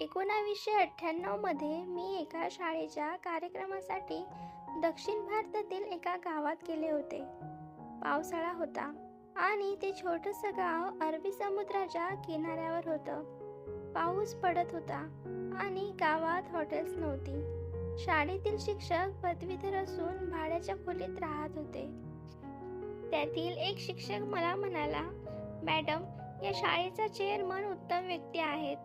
एकोणावीसशे अठ्ठ्याण्णवमध्ये मी एका शाळेच्या कार्यक्रमासाठी दक्षिण भारतातील एका गावात गेले होते. पावसाळा होता आणि ते छोटंसं गाव अरबी समुद्राच्या किनाऱ्यावर होतं. पाऊस पडत होता आणि गावात हॉटेल्स नव्हती. शाळेतील शिक्षक पदवीधर असून भाड्याच्या खोलीत राहत होते. त्यातील एक शिक्षक मला म्हणाला मॅडम या शाळेचा चेअरमन उत्तम व्यक्ती आहेत.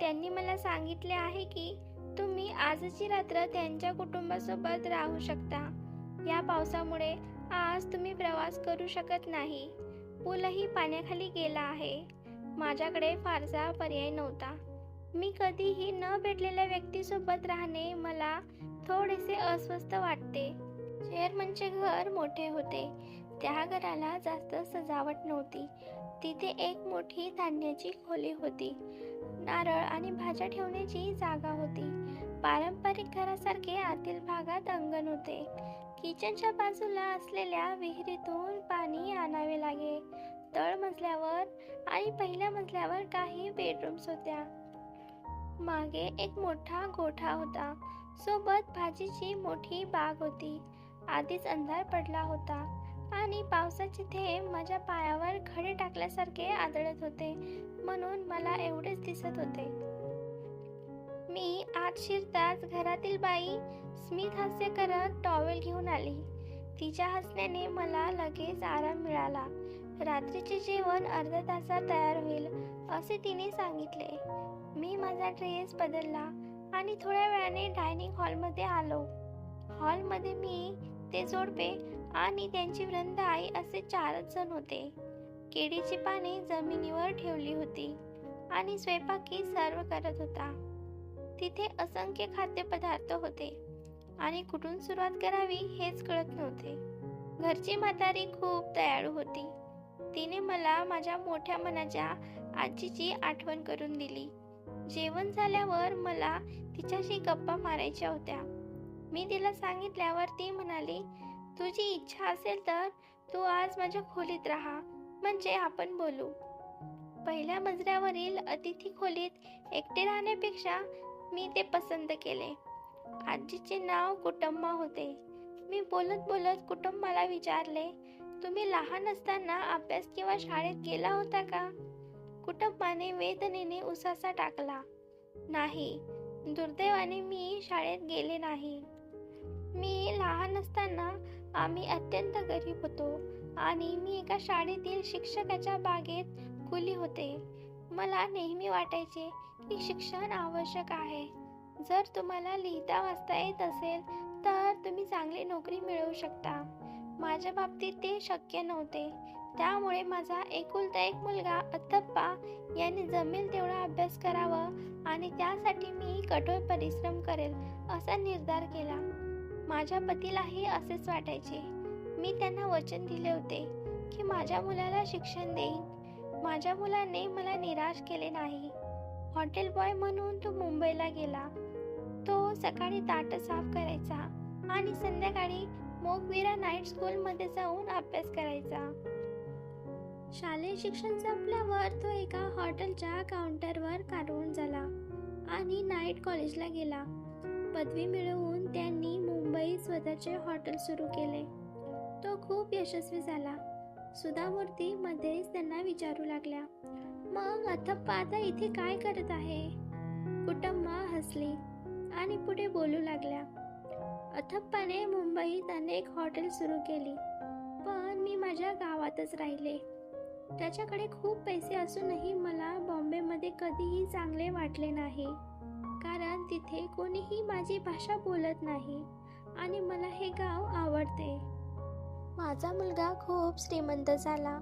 त्यांनी मला सांगितले आहे की तुम्ही आजची रात्र त्यांच्या कुटुंबासोबत राहू शकता. या पावसामुळे आज तुम्ही प्रवास करू शकत नाही. पूलही पाण्याखाली गेला आहे. माझ्याकडे फारसा पर्याय नव्हता. मी कधीही न भेटलेल्या व्यक्तीसोबत राहणे मला थोडेसे अस्वस्थ वाटते. चेअरमनचे म्हणजे घर मोठे होते. त्या घराला जास्त सजावट नव्हती. तिथे एक मोठी धान्याची खोली होती. नारळ आणि भाज्या ठेवण्याची जागा होती. पारंपरिक घरासारखे आतील भागात अंगण होते. किचनच्या बाजूला असलेल्या विहिरीतून पाणी आणावे लागे. तळ मजल्यावर आणि पहिल्या मजल्यावर काही बेडरूम्स होत्या. मागे एक मोठा गोठा होता. सोबत भाजीची मोठी बाग होती. आधीच अंधार पडला होता. आणि पावसाचे थेंब माझ्या पायावर खडे टाकल्यासारखे आदळत होते. म्हणून मला एवढेच दिसत होते. मी आत शिरताच घरातील बाई स्मित हास्य करत टॉवेल घेऊन आली. तिच्या हसण्याने मला लगेच आराम मिळाला. रात्रीचे जेवण अर्ध्या तासात तयार होईल असे तिने सांगितले. मी माझा ड्रेस बदलला आणि थोड्या वेळाने डायनिंग हॉलमध्ये आलो. हॉलमध्ये मी ते जोडपे आणि त्यांची वृंद आई असे चारच जण होते. केळीची पाने जमिनीवर ठेवली होती आणि स्वयंपाकी सर्व करत होता. तिथे असंख्य खाद्यपदार्थ होते आणि कुठून सुरुवात करावी हेच कळत नव्हते. घरची म्हातारी खूप दयाळू होती. तिने मला माझ्या मोठ्या मनाच्या आजीची आठवण करून दिली. जेवण झाल्यावर मला तिच्याशी गप्पा मारायच्या होत्या. मी तिला सांगितल्यावर ती म्हणाली तुझी इच्छा असेल तर तू आज माझ्या खोलीत राहा म्हणजे आपण बोलू. पहिल्या मजल्यावरील अतिथी खोलीत एकटे राहण्यापेक्षा मी ते पसंत केले. आजीचे नाव कुटुंबा होते. मी बोलत बोलत कुटुंबाला विचारले तुम्ही लहान असताना अभ्यास किंवा शाळेत गेला होता का? कुटुंबाने वेदनेने उसासा टाकला नाही दुर्दैवाने मी शाळेत गेले नाही. मी लहान असताना आम्ही अत्यंत गरीब होतो आणि मी एका शाळेतील शिक्षकाच्या बागेत खुली होते. मला नेहमी वाटायचे की शिक्षण आवश्यक आहे. जर तुम्हाला लिहिता वाचता येत असेल तर तुम्ही चांगली नोकरी मिळवू शकता. माझ्या बाबतीत ते शक्य नव्हते. त्यामुळे माझा एकुलता एक मुलगा अत्तप्पा यांनी जमेल तेवढा अभ्यास करावा आणि त्यासाठी मी कठोर परिश्रम करेल असा निर्धार केला. माझ्या पतीलाही असेच वाटायचे. मी त्यांना वचन दिले होते की माझ्या मुलाला शिक्षण देईन. माझ्या मुलाने मला निराश केले नाही. हॉटेल बॉय म्हणून तो मुंबईला गेला. तो सकाळी ताट साफ करायचा आणि संध्याकाळी मोगवीरा नाईट स्कूलमध्ये जाऊन अभ्यास करायचा. शालेय शिक्षण संपल्यावर तो एका हॉटेलच्या काउंटरवर कारवून झाला आणि नाईट कॉलेजला गेला. पदवी मिळवून त्यांनी मुंबईत स्वतःचे हॉटेल सुरू केले. तो खूप यशस्वी झाला. सुधामूर्ती मध्येच त्यांना विचारू लागल्या. मग अथप्पा आता इथे काय करत आहे? कुटुंबा हसली आणि पुढे बोलू लागल्या. अथप्पाने मुंबईत अनेक हॉटेल सुरू केली. पण मी माझ्या गावातच राहिले. त्याच्याकडे खूप पैसे असूनही मला बॉम्बेमध्ये कधीही चांगले वाटले नाही. कारण तिथे कोणीही माझी भाषा बोलत नाही आणि मला हे गाव आवडते. माझा मुलगा खूप श्रीमंत झाला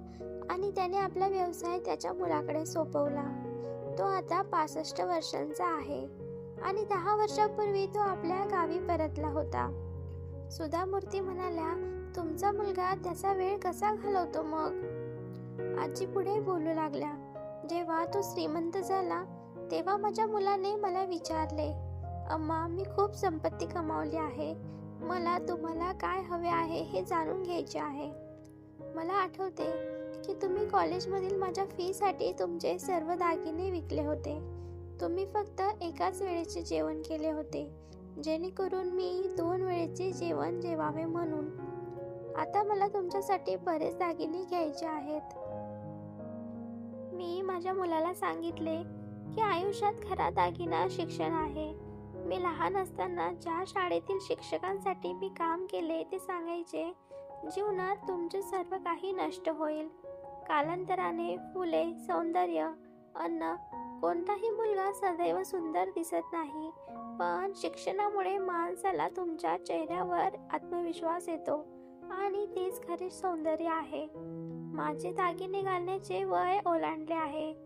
आणि त्याने आपला व्यवसाय त्याच्या मुलाकडे सोपवला. तो आता पासष्ट वर्षांचा आहे आणि दहा वर्षापूर्वी तो आपल्या गावी परतला होता. सुधा मूर्ती म्हणाल्या तुमचा मुलगा त्याचा वेळ कसा घालवतो मग? आजी पुढे बोलू लागल्या. जेव्हा तो श्रीमंत झाला तेव्हा माझ्या मुलाने मला विचारले अम्मा मी खूप संपत्ती कमावली आहे. मला तुम्हाला काय हवे आहे हे जाणून घ्यायचे आहे. मला आठवते की तुम्ही कॉलेजमधील माझ्या फीसाठी तुमचे सर्व दागिने विकले होते. तुम्ही फक्त एकाच वेळेचे जेवण केले होते जेणेकरून मी दोन वेळेचे जेवण जेवावे म्हणून. आता मला तुमच्यासाठी बरेच दागिने घ्यायचे आहेत. मी माझ्या मुलाला सांगितले की आयुष्यात खरा दागिना शिक्षण आहे. मी लहान असताना ज्या शाळेतील शिक्षकांसाठी मी काम केले ते सांगायचे जीवनात तुमचे सर्व काही नष्ट होईल. कालांतराने फुले सौंदर्य अन्न कोणताही मुलगा सदैव सुंदर दिसत नाही पण शिक्षणामुळे माणसाला तुमच्या चेहऱ्यावर आत्मविश्वास येतो आणि तेच खरे सौंदर्य आहे. माझे दागिने घालण्याचे वय ओलांडले आहे.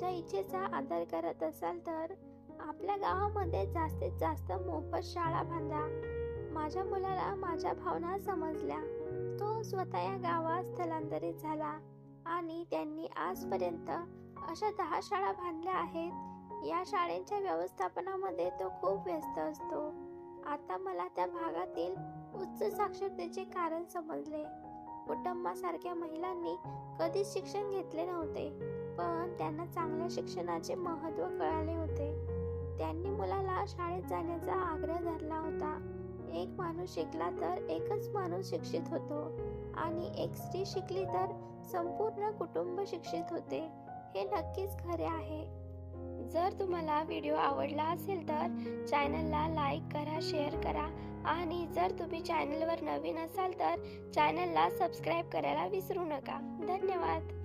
माझ्या इच्छेचा आदर करत असाल तर आपल्या गावामध्ये जास्तीत जास्त मोफत शाळा बांधा. माझ्या मुलाला माझ्या भावना समजल्या. तो स्वतः या गावात स्थलांतरित झाला आणि त्यांनी आजपर्यंत अशा दहा शाळा बांधल्या आहेत. या शाळेच्या व्यवस्थापनामध्ये तो खूप व्यस्त असतो. आता मला त्या भागातील उच्च साक्षरतेचे कारण समजले. कुटुंबासारख्या महिलांनी कधीच शिक्षण घेतले नव्हते पण त्यांना चांगल्या शिक्षणाचे महत्त्व कळाले होते. त्यांनी मुलाला शाळेत जाण्याचा आग्रह धरला होता. एक माणूस शिकला तर एकच माणूस शिक्षित होतो आणि एक स्त्री शिकली तर संपूर्ण कुटुंब शिक्षित होते. हे नक्कीच खरे आहे. जर तुम्हाला व्हिडिओ आवडला असेल तर चॅनलला लाईक करा शेअर करा आणि जर तुम्ही चॅनलवर नवीन असाल तर चॅनलला सबस्क्राईब करायला विसरू नका. धन्यवाद.